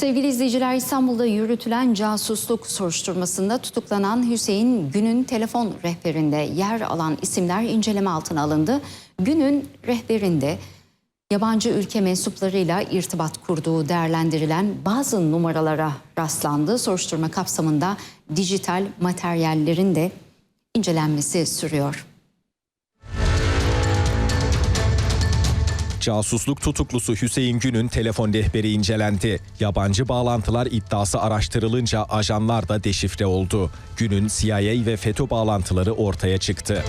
Sevgili izleyiciler İstanbul'da yürütülen casusluk soruşturmasında tutuklanan Hüseyin Gün'ün telefon rehberinde yer alan isimler inceleme altına alındı. Gün'ün rehberinde yabancı ülke mensuplarıyla irtibat kurduğu değerlendirilen bazı numaralara rastlandı. Soruşturma kapsamında dijital materyallerin de incelenmesi sürüyor. Casusluk tutuklusu Hüseyin Gün'ün telefon rehberi incelendi. Yabancı bağlantılar iddiası araştırılınca ajanlar da deşifre oldu. Gün'ün CIA ve FETÖ bağlantıları ortaya çıktı.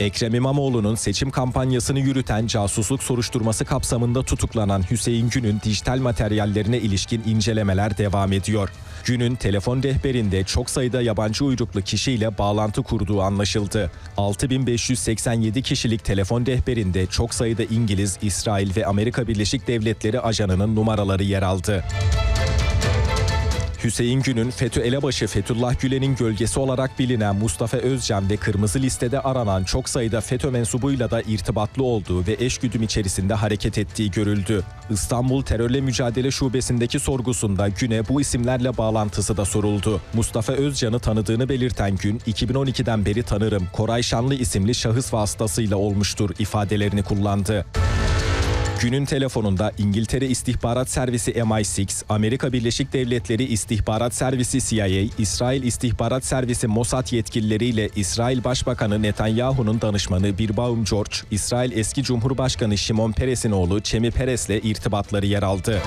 Ekrem İmamoğlu'nun seçim kampanyasını yürüten casusluk soruşturması kapsamında tutuklanan Hüseyin Gün'ün dijital materyallerine ilişkin incelemeler devam ediyor. Gün'ün telefon rehberinde çok sayıda yabancı uyruklu kişiyle bağlantı kurduğu anlaşıldı. 6587 kişilik telefon rehberinde çok sayıda İngiliz, İsrail ve Amerika Birleşik Devletleri ajanının numaraları yer aldı. Hüseyin Gün'ün FETÖ elebaşı Fethullah Gülen'in gölgesi olarak bilinen Mustafa Özcan ve kırmızı listede aranan çok sayıda FETÖ mensubuyla da irtibatlı olduğu ve eşgüdüm içerisinde hareket ettiği görüldü. İstanbul Terörle Mücadele Şubesi'ndeki sorgusunda Gün'e bu isimlerle bağlantısı da soruldu. Mustafa Özcan'ı tanıdığını belirten Gün, 2012'den beri tanırım, Koray Şanlı isimli şahıs vasıtasıyla olmuştur ifadelerini kullandı. Günün telefonunda İngiltere İstihbarat Servisi MI6, Amerika Birleşik Devletleri İstihbarat Servisi CIA, İsrail İstihbarat Servisi Mossad yetkilileriyle İsrail Başbakanı Netanyahu'nun danışmanı Birbaum George, İsrail eski Cumhurbaşkanı Şimon Peres'in oğlu Çemi Peres'le irtibatları yer aldı.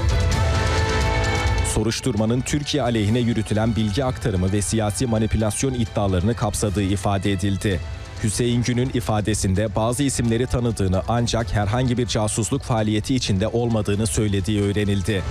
Soruşturmanın Türkiye aleyhine yürütülen bilgi aktarımı ve siyasi manipülasyon iddialarını kapsadığı ifade edildi. Hüseyin Gün'ün ifadesinde bazı isimleri tanıdığını ancak herhangi bir casusluk faaliyeti içinde olmadığını söylediği öğrenildi.